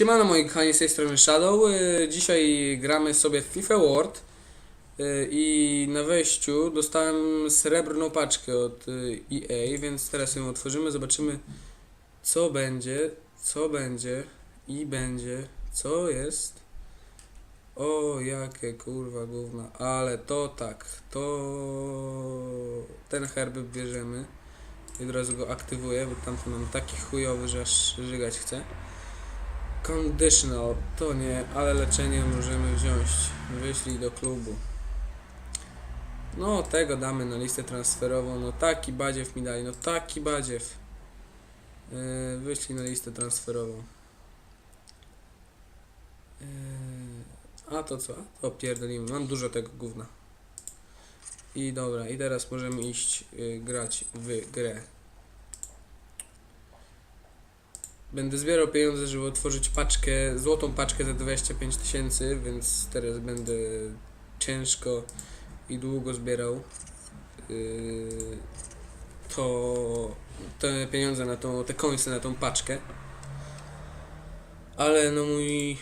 Siemano moi kochani, z tej strony Shadow. Y, Dzisiaj gramy sobie w FIFA World y, i na wejściu dostałem srebrną paczkę od y, EA, więc teraz ją otworzymy, zobaczymy co będzie, co będzie i będzie, co jest. O, jakie kurwa gówna, ale to tak, to ten herb bierzemy i od razu go aktywuję, bo tamten mam taki chujowy, że aż żygać chcę. Conditional, to nie, ale leczenie możemy wziąć. Wyślij do klubu. No, tego damy na listę transferową. No, taki badziew mi dali, no taki badziew. Yy, wyślij na listę transferową. Yy, a to co? To pierdolimy. Mam dużo tego gówna. I dobra, i teraz możemy iść yy, grać w grę. Będę zbierał pieniądze, żeby otworzyć paczkę, złotą paczkę za 25 tysięcy, więc teraz będę ciężko i długo zbierał yy, to te pieniądze na tą, te końce na tą paczkę. Ale no mój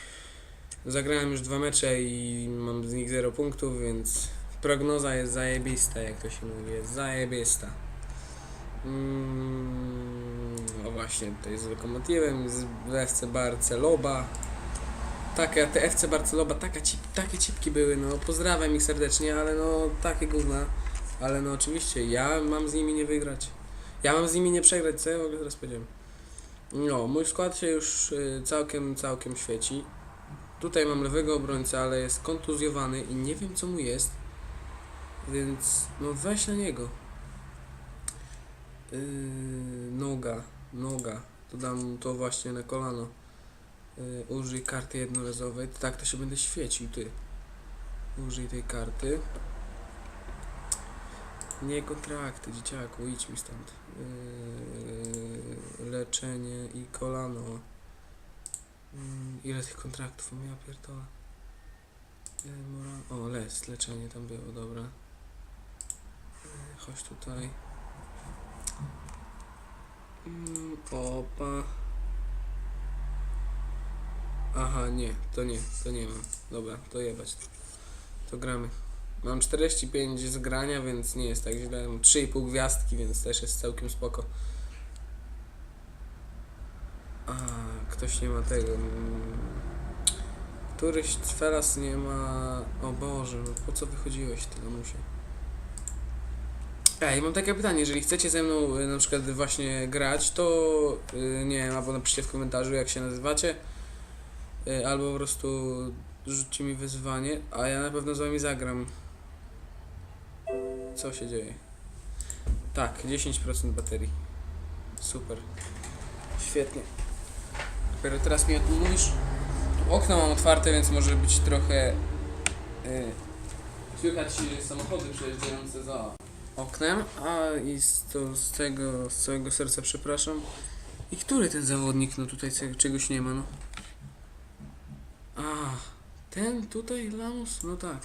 zagrałem już dwa mecze i mam z nich 0 punktów, więc prognoza jest zajebista, jak to się mówi, jest zajebista. Mm, no właśnie, tutaj z Lokomotywem, z FC Barceloba. Taka, te FC Barceloba, taka cip, takie cipki były, no pozdrawiam ich serdecznie, ale no takie gówna. Ale no oczywiście, ja mam z nimi nie wygrać. Ja mam z nimi nie przegrać, co ja w ogóle teraz powiedziałem. No, mój skład się już y, całkiem, całkiem świeci. Tutaj mam lewego obrońcę, ale jest kontuzjowany i nie wiem co mu jest. Więc no weź na niego. Yy, noga, noga. To dam to właśnie na kolano. Yy, użyj karty jednorazowej. Tak to się będę świecił, ty. Użyj tej karty. Nie kontrakty, dzieciaku, idź mi stąd. Yy, leczenie i kolano. Yy, ile tych kontraktów? Ja pierdolę. Yy, O, les, leczenie tam było, dobra. Yy, chodź tutaj. Opa. Aha, nie, to nie, to nie mam. Dobra, to jebać. To, to gramy. Mam 45 z grania, więc nie jest tak źle. Mam 3,5 gwiazdki, więc też jest całkiem spoko. A, ktoś nie ma tego. Któryś felas nie ma. O Boże, no po co wychodziłeś ty, lamusie? Ej, mam takie pytanie, jeżeli chcecie ze mną y, na przykład właśnie grać, to y, nie wiem, albo napiszcie w komentarzu jak się nazywacie, y, albo po prostu rzućcie mi wyzwanie, a ja na pewno z wami zagram. Co się dzieje? Tak, 10% baterii. Super. Świetnie. Dopiero teraz mi o. Tu okno mam otwarte, więc może być trochę... Y, słychać y, samochody przejeżdżające za oknem, a i z, to, z tego, z całego serca przepraszam. I który ten zawodnik, no tutaj czegoś nie ma, no. A, ten tutaj, Lamus? No tak.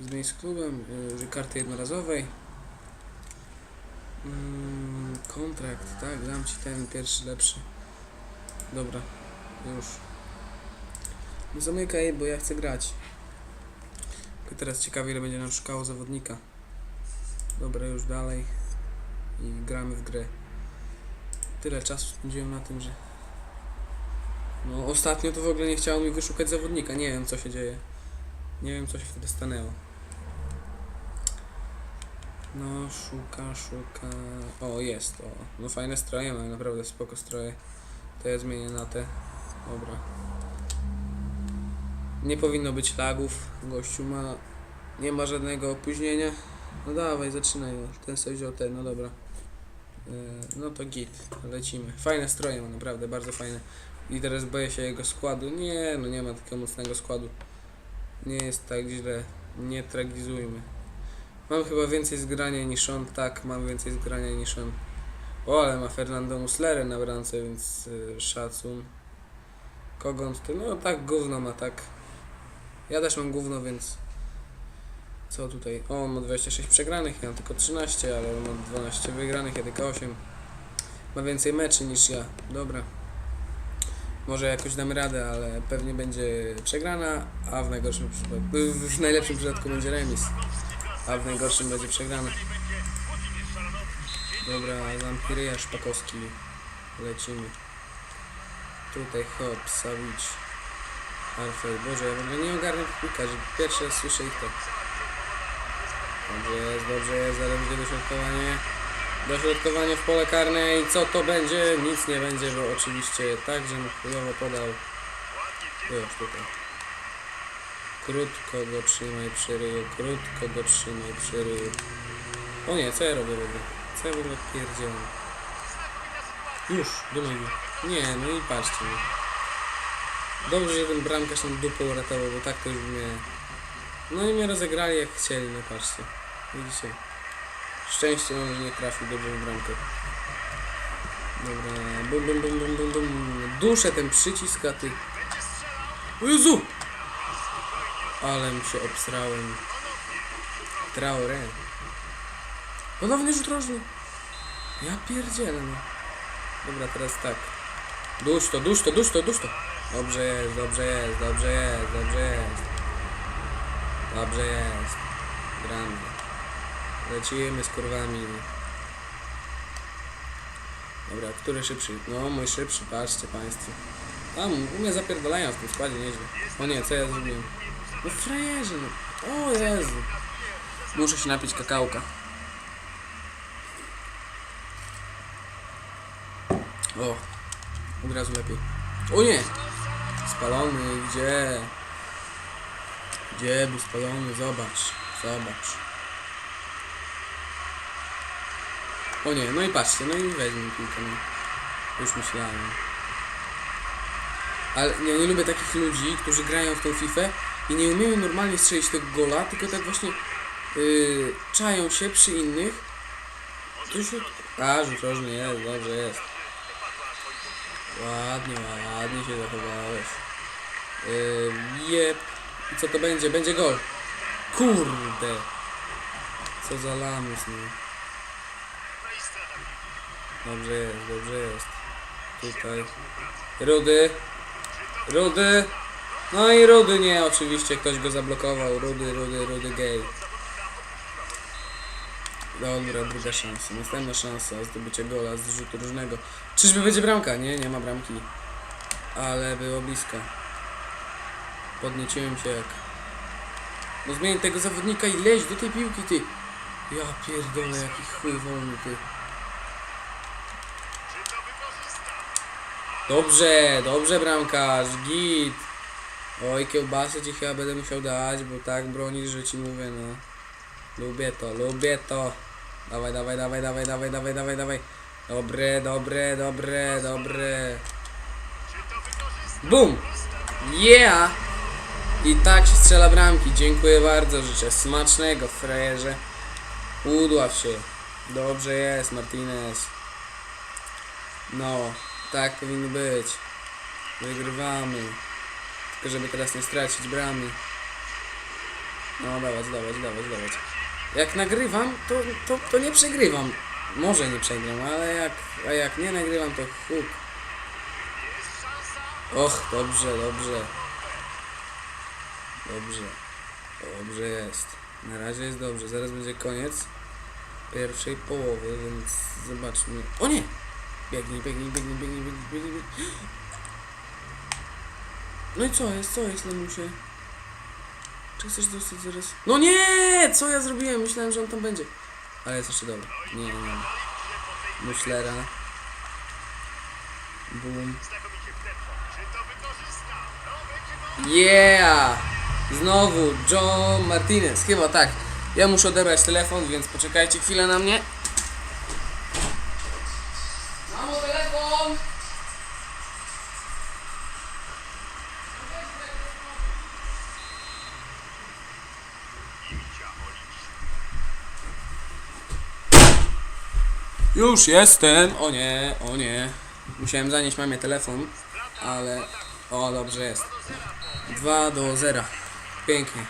Zmień z klubem, y, karty jednorazowej. Mm, kontrakt, tak, dam ci ten pierwszy, lepszy. Dobra, już. No zamykaj, bo ja chcę grać. Teraz ciekawie, ile będzie nam szukało zawodnika. Dobra, już dalej. I gramy w grę. Tyle czasu spędziłem na tym, że... No ostatnio to w ogóle nie chciało mi wyszukać zawodnika. Nie wiem co się dzieje. Nie wiem co się wtedy stanęło. No, szuka, szuka. O, jest. No fajne stroje mam, naprawdę spoko stroje. To ja zmienię na te. Dobra. Nie powinno być lagów. Gościu ma... Nie ma żadnego opóźnienia. No dawaj, zaczynaj. Ten sobie wziął ten, no dobra. Yy, No to git, lecimy. Fajne stroje ma, naprawdę, bardzo fajne. I teraz boję się jego składu. Nie, no nie ma takiego mocnego składu. Nie jest tak źle. Nie tragizujmy. Mam chyba więcej zgrania niż on. Tak, mam więcej zgrania niż on. O, ale ma Fernando Muslerę na bramce, więc yy, szacun. Kogon to, no tak gówno ma, tak. Ja też mam gówno, więc co tutaj? O, on ma 26 przegranych, ja tylko 13, ale on ma 12 wygranych, ja tylko 8. Ma więcej meczy niż ja. Dobra. Może jakoś damy radę, ale pewnie będzie przegrana, a w najgorszym przypadku, w, najlepszym przypadku będzie remis, a w najgorszym będzie przegrana. Dobra, Zampiryja Szpakowski, lecimy. Tutaj hop, Savic, Arfel, Boże, ja w ogóle nie ogarniam tych piłkarzy, pierwsze słyszę ich to. Dobrze jest, dobrze jest, będzie dośrodkowanie. Dośrodkowanie w pole karne i co to będzie? Nic nie będzie, bo oczywiście tak, że chujowo podał. Już tutaj. Krótko go trzymaj przy ryju, krótko go trzymaj przy ryju. O nie, co ja robię ogóle? Co ja w ogóle pierdzielam? Już, do nogi. Nie, no i patrzcie. Dobrze, że ten bramkarz nam dupę uratował, bo tak to już mnie... No i mnie rozegrali jak chcieli, no patrzcie. Widzicie? Szczęście mam, że nie trafił dobrze w bramkę. Dobra, bum bum bum bum bum bum. Duszę ten przycisk, a ty... O Jezu! Ale mi się obsrałem. Traore. Ponownie rzut rożny. Ja pierdzielę, no. Dobra, teraz tak. Dusz to, dusz to, dusz to, dusz to. Dobrze jest, dobrze jest, dobrze jest, dobrze jest. Dobrze jest. Gramy. Lecimy z kurwami. Dobra, który szybszy? No, mój szybszy, patrzcie państwo. Tam, u mnie zapierdalają w tym składzie nieźle. O nie, co ja zrobiłem? No frajerzy, no. O Jezu. Muszę się napić kakałka. O, od razu lepiej. O nie! Spalony, gdzie? Gdzie był spalony? Zobacz, zobacz. O nie, no i patrzcie, no i weźmie piłkę, no. Już myślałem. Ale ja nie lubię takich ludzi, którzy grają w tą FIFA i nie umieją normalnie strzelić tego gola, tylko tak właśnie yy, czają się przy innych. To się... A, rzut rożny jest, dobrze jest. Ładnie, ładnie się zachowałeś. Yy, jep. I co to będzie? Będzie gol. Kurde. Co za lamus, no. Dobrze jest, dobrze jest. Tutaj. Rudy. Rudy. No i Rudy nie, oczywiście ktoś go zablokował. Rudy, Rudy, Rudy gay. Dobra, druga szansa. Następna szansa zdobycia gola z rzutu różnego. Czyżby będzie bramka? Nie, nie ma bramki. Ale było blisko. Podnieciłem się jak... No zmień tego zawodnika i leź do tej piłki, ty. Ja pierdolę, jaki chuj wolny, ty. Dobrze, dobrze bramkarz, git. Oj, kiełbasy ci chyba będę musiał dać, bo tak bronisz, że ci mówię, no. Lubię to, lubię to. Dawaj, dawaj, dawaj, dawaj, dawaj, dawaj, dawaj, dawaj. Dobre, dobre, dobre, dobre. Bum! Yeah! I tak się strzela bramki. Dziękuję bardzo, życzę smacznego, frajerze. Udław się. Dobrze jest, Martinez. No, tak powinno być. Wygrywamy. Tylko żeby teraz nie stracić bramy. No, dawać, dawać, dawać, dawać. Jak nagrywam, to, to, to nie przegrywam. Może nie przegram, ale jak, a jak nie nagrywam, to huk. Och, dobrze, dobrze. Dobrze. Dobrze jest. Na razie jest dobrze. Zaraz będzie koniec pierwszej połowy, więc zobaczmy. O nie! Biegnij, biegnij, biegnij, biegnij, biegnij, biegnij. No i co jest? Co jest, Lemusie? Czy chcesz dostać zaraz? No nie! Co ja zrobiłem? Myślałem, że on tam będzie. Ale jest jeszcze dobry. Nie, nie, nie. Muślera. Boom. Yeah! Znowu John Martinez. Chyba tak. Ja muszę odebrać telefon, więc poczekajcie chwilę na mnie. Telefon! Już jestem. O nie, o nie. Musiałem zanieść mamie telefon, ale... O, dobrze jest. 2 do 0. Pięknie.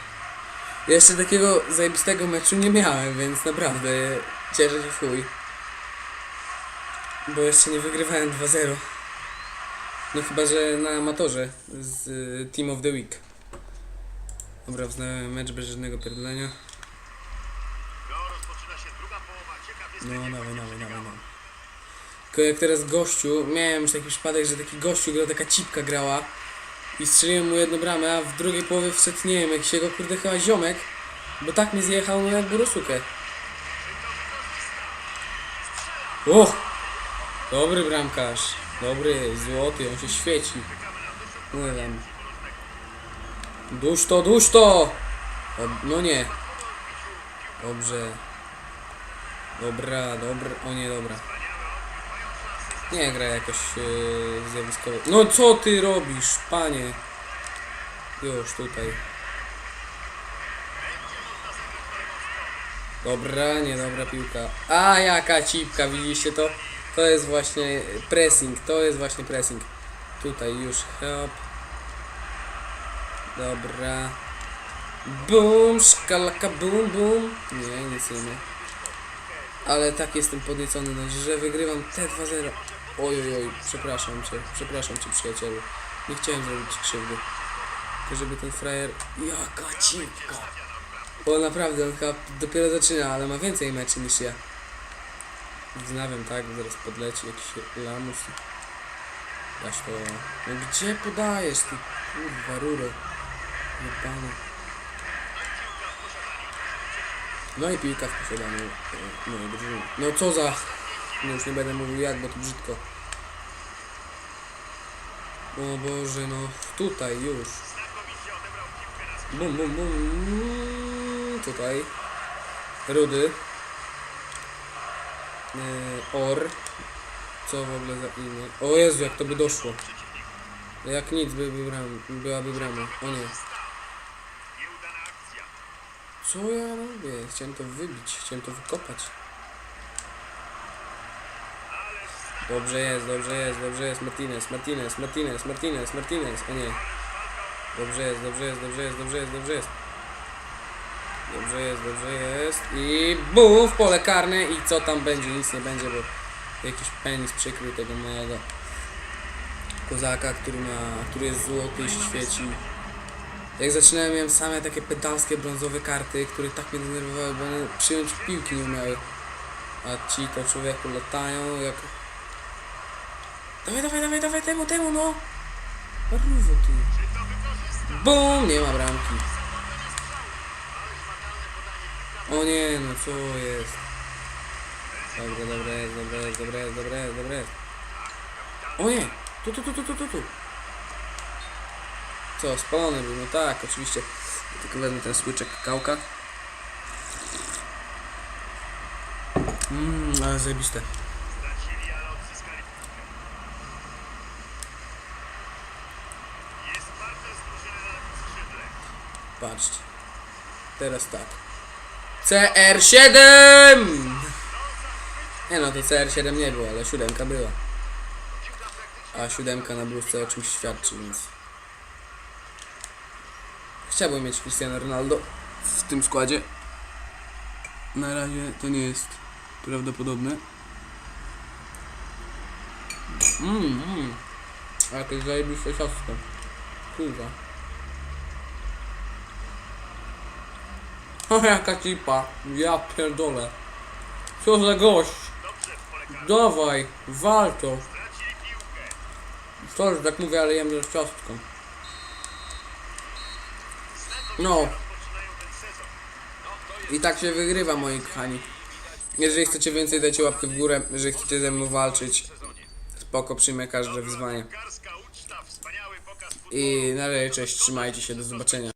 Jeszcze takiego zajebistego meczu nie miałem, więc naprawdę cieszę się w chuj. Bo jeszcze nie wygrywałem 2-0. No chyba, że na amatorze z y, Team of the Week. Dobra, wznałem mecz bez żadnego pierdolenia. No, dawaj, dawaj, dawaj, dawaj. Tylko jak teraz gościu, miałem już taki przypadek, że taki gościu grał, taka cipka grała i strzeliłem mu jedną bramę, a w drugiej połowie wszedł, nie wiem, jakiś jego kurde chyba ziomek, bo tak mi zjechał, no jak burosukę. Och! Dobry bramkarz, dobry, złoty, on się świeci. Mówię wam. Dusz to, dusz to! O, no nie. Dobrze. Dobra, dobra, o nie, dobra. Nie gra jakoś yy, zjawiskowo. No co ty robisz, panie? Już tutaj. Dobra, niedobra piłka. A jaka cipka, widzieliście to? To jest właśnie pressing, to jest właśnie pressing. Tutaj już hop. Dobra. Boom, szkalaka, boom, boom. Nie, nic nie ma. Ale tak jestem podniecony, no, że wygrywam te 2-0. Oj, oj, oj, przepraszam cię, przepraszam cię przyjacielu. Nie chciałem zrobić krzywdy. Tylko żeby ten frajer... Jaka cipka! Bo naprawdę, on chyba dopiero zaczyna, ale ma więcej meczy niż ja. Znawiam, tak? Zaraz podleci jakiś lamus. Jaś to... No gdzie podajesz, ty kurwa ruro? No i piłka w posiadaniu e, mojej drużyny. No co za... No już nie będę mówił jak, bo to brzydko. O Boże, no tutaj już. Bum, bum, bum. Tutaj. Rudy. E, Or. Co w ogóle za imię? O Jezu, jak to by doszło. Jak nic byłby bram, byłaby brama. O nie. Co ja robię? Chciałem to wybić, chciałem to wykopać. Dobrze jest, dobrze jest, dobrze jest. Martinez, Martinez, Martinez, Martinez, Martinez. O nie. Dobrze jest, dobrze jest, dobrze jest, dobrze jest, dobrze jest. Dobrze jest, dobrze jest. I bum w pole karne i co tam będzie? Nic nie będzie, bo jakiś penis przykrył tego mojego kozaka, który ma, który jest złoty i świeci. Jak zaczynałem miałem same takie pedalskie brązowe karty, które tak mnie denerwowały, bo one przyjąć piłki nie umiały. A ci to człowieku latają jak... Dawaj, dawaj, dawaj, dawaj, temu, temu, no! Paruwo ty. Bum! Nie ma bramki. O nie, no co jest? Dobra, dobra jest, dobra jest, dobra jest, dobra jest, dobra jest. O nie! Tu, tu, tu, tu, tu, tu. Co, spalony był, no tak, oczywiście. Tylko wezmę ten słyczek kakałka. Mmm, ale zajebiste. Patrzcie. Teraz tak. CR7! Nie no, to CR7 nie było, ale siódemka była. A siódemka na bluzce o czymś świadczy, więc... Chciałbym mieć Cristiano Ronaldo w tym składzie. Na razie to nie jest prawdopodobne. Mmm, mm. Ale to jest zajebiste ciasto. Kurwa. jaka cipa. Ja pierdolę. Co za gość. Dawaj, wal to. Stracili piłkę. Sorry, że tak mówię, ale jem też ciastko. No. I tak się wygrywa, moi kochani. Jeżeli chcecie więcej, dajcie łapkę w górę. Jeżeli chcecie ze mną walczyć, spoko, przyjmę każde wyzwanie. I na razie, cześć, trzymajcie się, do zobaczenia.